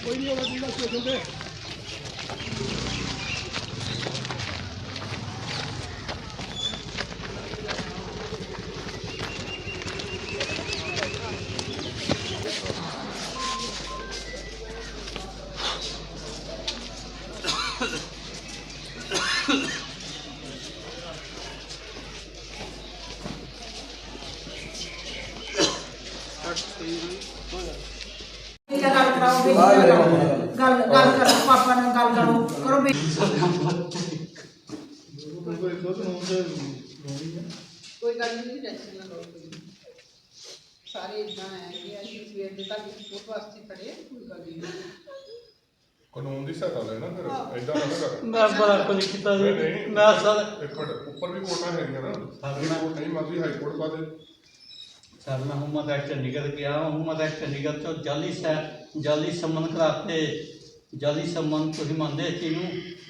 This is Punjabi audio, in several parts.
ਠੀਕ ਹੈ ਗੱਲ ਕਰਾਓ ਵੀ ਗੱਲ ਗੱਲ ਕਰੋ ਪਾਪਾ ਨਾਲ ਗੱਲ ਕਰੋ ਕਰੋ ਵੀ। ਕੋਈ ਗੱਲ ਨਹੀਂ ਟੈਨਸ਼ਨ ਨਾ ਲਓ ਕੋਈ। ਸਾਰੇ ਇਦਾਂ ਹੈ ਕਿ ਅਸੀਂ ਸਵੇਰ ਦੇ ਤੱਕ ਸਪੋਰਟ ਵਾਸਤੇ ਖੜੇ ਹਾਂ, ਕੋਈ ਗੱਲ ਨਹੀਂ। ਕਾਨੂੰਨ ਦੀ ਸਹਾਇਤਾ ਲੈਣਾ ਫਿਰ ਐਦਾਂ ਨਾ ਕਰ। ਮੈਂ ਬੜਾ ਕੁਝ ਕੀਤਾ ਜੀ। ਨਹੀਂ, ਨਹੀਂ। ਮੈਂ ਸਰ ਇੱਕ ਮਿੰਟ ਉੱਪਰ ਵੀ ਕੋਰਟਾਂ ਹੈਗੀਆਂ ਨਾ। ਇਹ ਕੋਰਟ ਨਹੀਂ ਮੰਨਦੀ ਹਾਈ ਕੋਰਟ ਪਾ ਦੇ ਸਰ ਮੈਂ ਹੁਮਤ ਐਕਟ ਚੰਡੀਗੜ੍ਹ ਗਿਆ ਹੁਮਤ ਐਕਟ ਚੰਡੀਗੜ੍ਹ ਤੋਂ ਜਾਲੀ ਸੈ, ਜਾਲੀ ਜਾਲੀ ਸੰਬੰਧ ਤੁਸੀਂ ਮੰਨਦੇ ਇਸ ਚੀਜ਼ ਨੂੰ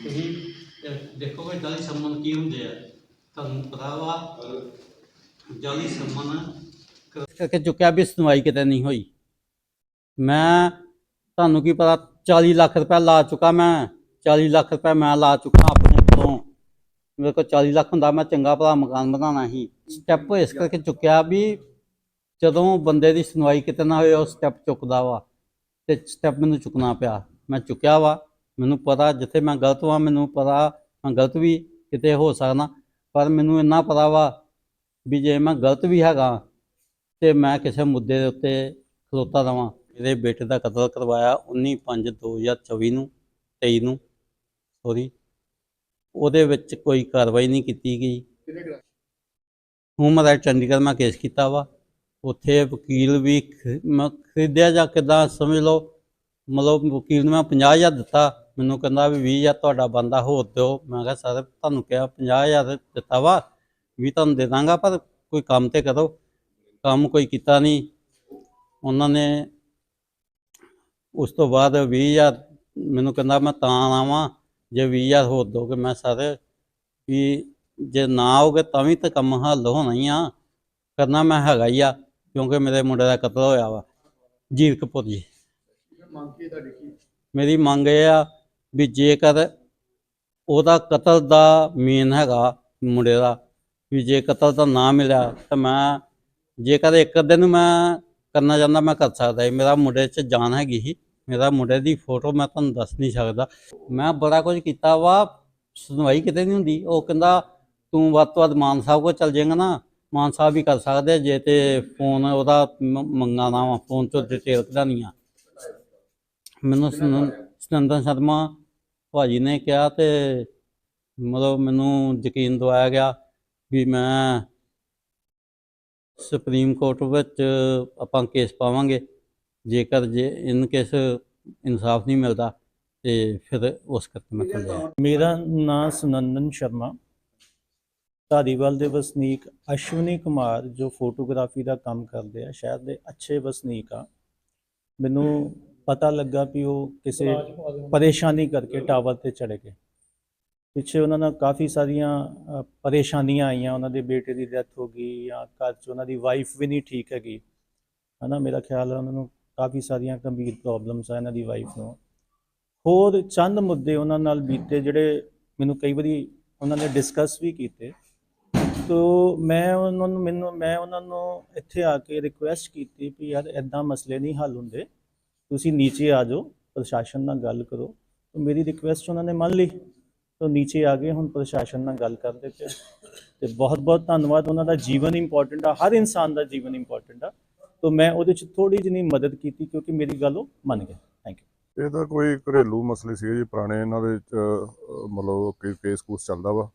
ਤੁਸੀਂ ਦੇਖੋਗੇ ਜਾਲੀ ਸੰਬੰਧ ਕੀ ਹੁੰਦੇ ਆ। ਤੁਹਾਨੂੰ ਪਤਾ ਵਾ, ਜਾਲੀ ਸੰਬੰਧ ਕਰਕੇ ਚੁੱਕਿਆ ਵੀ ਸੁਣਵਾਈ ਕਿਤੇ ਨਹੀਂ ਹੋਈ। ਮੈਂ, ਤੁਹਾਨੂੰ ਕੀ ਪਤਾ 40 ਲੱਖ ਰੁਪਏ ਲਾ ਚੁੱਕਾ ਮੈਂ 40 ਲੱਖ ਰੁਪਏ ਮੈਂ ਲਾ ਚੁੱਕਾ ਆਪਣੇ ਕੋਲੋਂ। ਮੇਰੇ ਕੋਲ 40 ਲੱਖ ਹੁੰਦਾ, ਮੈਂ ਚੰਗਾ ਭਲਾ ਮਕਾਨ ਬਣਾਉਣਾ ਸੀ। ਸਟੈਪ ਇਸ ਕਰਕੇ ਚੁੱਕਿਆ ਵੀ ਜਦੋਂ ਬੰਦੇ ਦੀ ਸੁਣਵਾਈ ਕਿਤੇ ਨਾ ਹੋਏ ਉਹ ਸਟੈਪ ਚੁੱਕਦਾ ਵਾ ਤੇ ਸਟੈਪ ਮੈਨੂੰ ਚੁੱਕਣਾ ਪਿਆ। ਮੈਂ ਚੁੱਕਿਆ ਵਾ ਮੈਨੂੰ ਪਤਾ ਜਿੱਥੇ ਮੈਂ ਗਲਤ ਵਾਂ ਮੈਨੂੰ ਪਤਾ ਮੈਂ ਗਲਤ ਵੀ ਕਿਤੇ ਹੋ ਸਕਦਾ ਪਰ ਮੈਨੂੰ ਇੰਨਾ ਪਤਾ ਵਾ ਵੀ ਜੇ ਮੈਂ ਗਲਤ ਵੀ ਹੈਗਾ ਤੇ ਮੈਂ ਕਿਸੇ ਮੁੱਦੇ ਦੇ ਉੱਤੇ ਖਲੋਤਾ ਰਵਾਂ। ਮੇਰੇ ਬੇਟੇ ਦਾ ਕਤਲ ਕਰਵਾਇਆ 19/5/2024 ਨੂੰ 23 ਨੂੰ ਸੋਰੀ ਉਹਦੇ ਵਿੱਚ ਕੋਈ ਕਾਰਵਾਈ ਨਹੀਂ ਕੀਤੀ ਗਈ। ਹੁਮਰ ਚੰਡੀਗੜ੍ਹ ਮੈਂ ਕੇਸ ਕੀਤਾ ਵਾ। ਉੱਥੇ ਵਕੀਲ ਵੀ ਮੈਂ ਖਰੀਦਿਆ ਜਾਂ ਕਿਦਾਂ ਸਮਝ ਲਓ, ਮਤਲਬ ਵਕੀਲ ਨੂੰ ਮੈਂ 50000 ਦਿੱਤਾ, ਮੈਨੂੰ ਕਹਿੰਦਾ ਵੀ 20000 ਤੁਹਾਡਾ ਬੰਦਾ ਹੋਰ ਦਿਓ। ਮੈਂ ਕਿਹਾ, ਸਰ, ਤੁਹਾਨੂੰ ਕਿਹਾ 50000 ਦਿੱਤਾ ਵਾ ਵੀ ਤੁਹਾਨੂੰ ਦੇ ਦਾਂਗਾ, ਪਰ ਕੋਈ ਕੰਮ ਤੇ ਕਰੋ। ਕੰਮ ਕੋਈ ਕੀਤਾ ਨਹੀਂ। ਉਹਨਾਂ ਨੇ ਉਸ ਤੋਂ ਬਾਅਦ 20000 ਮੈਨੂੰ ਕਹਿੰਦਾ, ਮੈਂ ਤਾਂ ਆਵਾਂ, ਜੇ 20000 ਹੋਰ ਦੋਗੇ ਮੈਂ ਸਰ, ਵੀ ਜੇ ਨਾ ਆਓਗੇ ਤਾਂ ਵੀ ਤਾਂ ਕੰਮ ਹੱਲ ਹੋਣਾ ਹੀ ਆ। ਕਰਨਾ ਮੈਂ ਹੈਗਾ ਹੀ ਆ। ਕਿਉਂਕਿ ਮੇਰੇ ਮੁੰਡੇ ਦਾ ਕਤਲ ਹੋਇਆ ਵਾ। ਜੀਰ ਕਪੂਰ ਜੀ। ਮੇਰੀ ਮੰਗ ਇਹ ਆ ਵੀ ਜੇਕਰ ਉਹਦਾ ਕਤਲ ਦਾ ਮੇਨ ਹੈਗਾ ਮੁੰਡੇ ਦਾ, ਵੀ ਜੇ ਕਤਲ ਦਾ ਨਾ ਮਿਲਿਆ ਤਾਂ ਮੈਂ, ਜੇਕਰ ਇੱਕ ਅੱਧੇ ਨੂੰ ਮੈਂ ਕਰਨਾ ਚਾਹੁੰਦਾ ਮੈਂ ਕਰ ਸਕਦਾ ਸੀ ਮੇਰਾ ਮੁੰਡੇ 'ਚ ਜਾਨ ਹੈਗੀ ਸੀ। ਮੇਰਾ ਮੁੰਡੇ ਦੀ ਫੋਟੋ ਮੈਂ ਤੁਹਾਨੂੰ ਦੱਸ ਨਹੀਂ ਸਕਦਾ। ਮੈਂ ਬੜਾ ਕੁਝ ਕੀਤਾ ਵਾ, ਸੁਣਵਾਈ ਕਿਤੇ ਨਹੀਂ ਹੁੰਦੀ। ਉਹ ਕਹਿੰਦਾ, ਤੂੰ ਵੱਧ ਤੋਂ ਵੱਧ ਮਾਨ ਸਾਹਿਬ ਕੋਲ ਚੱਲ ਜਾਏਗਾ ਨਾ ਮਾਨ ਸਾਹਿਬ ਵੀ ਕਰ ਸਕਦੇ ਆ, ਜੇ ਤੇ ਫੋਨ ਉਹਦਾ ਮ- ਮੰਗਾਣਾ ਵਾ ਫੋਨ 'ਚੋਂ ਡਿਟੇਲ ਕਢਾਉਣੀ ਆ ਮੈਨੂੰ ਸੁਨੰ- ਸੁਨੰਦਨ ਸ਼ਰਮਾ ਭਾਜੀ ਨੇ ਕਿਹਾ ਤੇ ਮਤਲਬ ਮੈਨੂੰ ਯਕੀਨ ਦਵਾਇਆ ਗਿਆ ਵੀ ਮੈਂ ਸੁਪਰੀਮ ਕੋਰਟ ਵਿੱਚ ਆਪਾਂ ਕੇਸ ਪਾਵਾਂਗੇ। ਜੇਕਰ ਜੇ ਇਨ ਕੇਸ ਇਨਸਾਫ ਨਹੀਂ ਮਿਲਦਾ ਤੇ ਫਿਰ ਉਸ ਕਰਕੇ ਮੈਂ ਚੱਲਿਆ ਮੇਰਾ ਨਾਮ ਸੁਨੰਦਨ ਸ਼ਰਮਾ। ਧਾਰੀਵਾਲ ਦੇ ਵਸਨੀਕ ਅਸ਼ਵਨੀ ਕੁਮਾਰ ਜੋ ਫੋਟੋਗ੍ਰਾਫੀ ਦਾ ਕੰਮ ਕਰਦੇ ਆ, ਸ਼ਹਿਰ ਦੇ ਅੱਛੇ ਵਸਨੀਕ ਆ। ਮੈਨੂੰ ਪਤਾ ਲੱਗਾ ਵੀ ਉਹ ਕਿਸੇ ਪਰੇਸ਼ਾਨੀ ਕਰਕੇ ਟਾਵਰ ਤੇ ਚੜੇ ਗਏ। ਪਿੱਛੇ ਉਹਨਾਂ ਨਾਲ ਕਾਫੀ ਸਾਰੀਆਂ ਪਰੇਸ਼ਾਨੀਆਂ ਆਈਆਂ। ਉਹਨਾਂ ਦੇ ਬੇਟੇ ਦੀ ਡੈਥ ਹੋ ਗਈ ਜਾਂ ਘਰ 'ਚ ਉਹਨਾਂ ਦੀ ਵਾਈਫ ਵੀ ਨਹੀਂ ਠੀਕ ਹੈਗੀ। ਹਨਾ, ਮੇਰਾ ਖਿਆਲ ਹੈ ਉਹਨਾਂ ਨੂੰ ਕਾਫੀ ਸਾਰੀਆਂ ਗੰਭੀਰ ਪ੍ਰੋਬਲਮਸ ਆ ਇਹਨਾਂ ਦੀ ਵਾਈਫ ਨੂੰ। ਹੋਰ ਚੰਦ ਮੁੱਦੇ ਉਹਨਾਂ ਨਾਲ ਬੀਤੇ, ਜਿਹੜੇ ਮੈਨੂੰ ਕਈ ਵਾਰੀ ਉਹਨਾਂ ਨੇ ਡਿਸਕਸ ਵੀ ਕੀਤੇ। ਤੋ ਮੈਂ ਉਹਨਾਂ ਨੂੰ, ਮੈਨੂੰ, ਮੈਂ ਉਹਨਾਂ ਨੂੰ ਇੱਥੇ ਆ ਕੇ ਰਿਕੁਐਸਟ ਕੀਤੀ ਵੀ ਯਾਰ ਐਦਾਂ ਮਸਲੇ ਨਹੀਂ ਹੱਲ ਹੁੰਦੇ, ਤੁਸੀਂ ਨੀਚੇ ਆ ਜਾਓ, ਪ੍ਰਸ਼ਾਸਨ ਨਾਲ ਗੱਲ ਕਰੋ। ਤੋ ਮੇਰੀ ਰਿਕੁਐਸਟ ਉਹਨਾਂ ਨੇ ਮੰਨ ਲਈ, ਤੋ ਨੀਚੇ ਆ ਗਏ, ਹੁਣ ਪ੍ਰਸ਼ਾਸਨ ਨਾਲ ਗੱਲ ਕਰਦੇ ਪਏ। ਤੇ ਬਹੁਤ ਬਹੁਤ ਧੰਨਵਾਦ, ਉਹਨਾਂ ਦਾ ਜੀਵਨ ਇੰਪੋਰਟੈਂਟ ਆ, ਹਰ ਇਨਸਾਨ ਦਾ ਜੀਵਨ ਇੰਪੋਰਟੈਂਟ ਆ। ਤੋ ਮੈਂ ਉਹਦੇ ਚ ਥੋੜੀ ਜਿਹੀ ਮਦਦ ਕੀਤੀ, ਕਿਉਂਕਿ ਮੇਰੀ ਗੱਲ ਉਹ ਮੰਨ ਗਏ। ਥੈਂਕ ਯੂ ਇਹ ਤਾਂ ਕੋਈ ਘਰੇਲੂ ਮਸਲੇ ਸੀਗੇ ਜੀ, ਪੁਰਾਣੇ ਇਹਨਾਂ ਦੇ ਮਤਲਬ ਕੇਸ ਕੂਸ ਚੱਲਦਾ ਵਾ।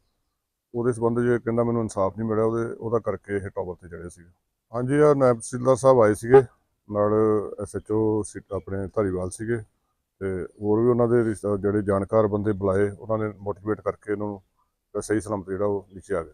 ਉਹਦੇ ਸੰਬੰਧ ਜੇ ਕਹਿੰਦਾ ਮੈਨੂੰ ਇਨਸਾਫ ਨਹੀਂ ਮਿਲਿਆ, ਉਹਦੇ, ਉਹਦਾ ਕਰਕੇ ਇਹ ਟਾਵਰ ਤੇ ਚੜੇ ਸੀਗੇ। ਹਾਂਜੀ ਆ ਨਾਇਬ ਤਹਿਸੀਲਦਾਰ ਸਾਹਿਬ ਆਏ ਸੀਗੇ, ਨਾਲ ਐਸਐਚਓ ਆਪਣੇ ਧਾਰੀਵਾਲ ਸੀਗੇ, ਤੇ ਹੋਰ ਵੀ ਉਹਨਾਂ ਦੇ ਰਿਸ਼ਤਾ, ਜਿਹੜੇ ਜਾਣਕਾਰ ਬੰਦੇ ਬੁਲਾਏ, ਉਹਨਾਂ ਨੇ ਮੋਟੀਵੇਟ ਕਰਕੇ ਇਹਨਾਂ ਨੂੰ ਸਹੀ ਸਲਾਮਤ ਜਿਹੜਾ ਉਹ ਨੀਚੇ ਆ ਗਿਆ।